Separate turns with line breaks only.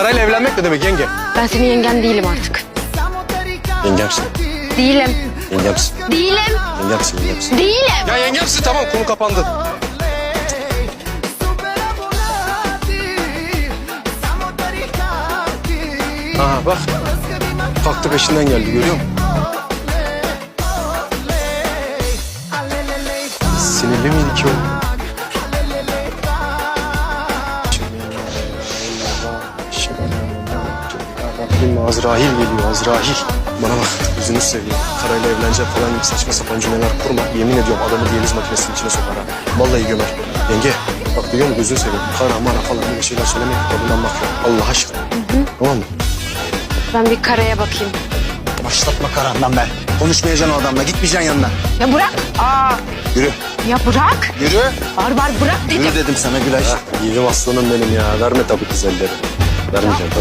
Parayla evlenmek ne demek yenge?
Ben senin yengen değilim artık.
Yengemsin.
Değilim.
Yengemsin.
Değilim.
Yengemsin, yengemsin.
Değilim.
Ya yengemsin tamam konu kapandı. Aha bak. Kalktı peşinden geldi görüyor musun? Sinirli miydi ki o? Rabbim Azrail geliyor Azrail. Bana bak gözünü seveyim. Karayla evlenecek falan gibi saçma sapan cümleler kurma. Yemin ediyorum adamı diyaliz makinesinin içine sokar ha. Vallahi gömer. Yenge bak duyuyor musun gözünü seveyim. Kara mara falan böyle şeyler söylemek tadından bak ya. Allah aşkına. Tamam mı?
Ben bir karaya bakayım.
Başlatma karandan be. Konuşmayacaksın o adamla. Gitmeyeceksin yanına.
Ya bırak. Aa.
Yürü.
Ya bırak.
Yürü.
Var var bırak dedim.
Yürü dedim sana Gülay.
Yiğidim aslanım benim ya. Verme tabii kız elleri. Vermeyeceğim tabii.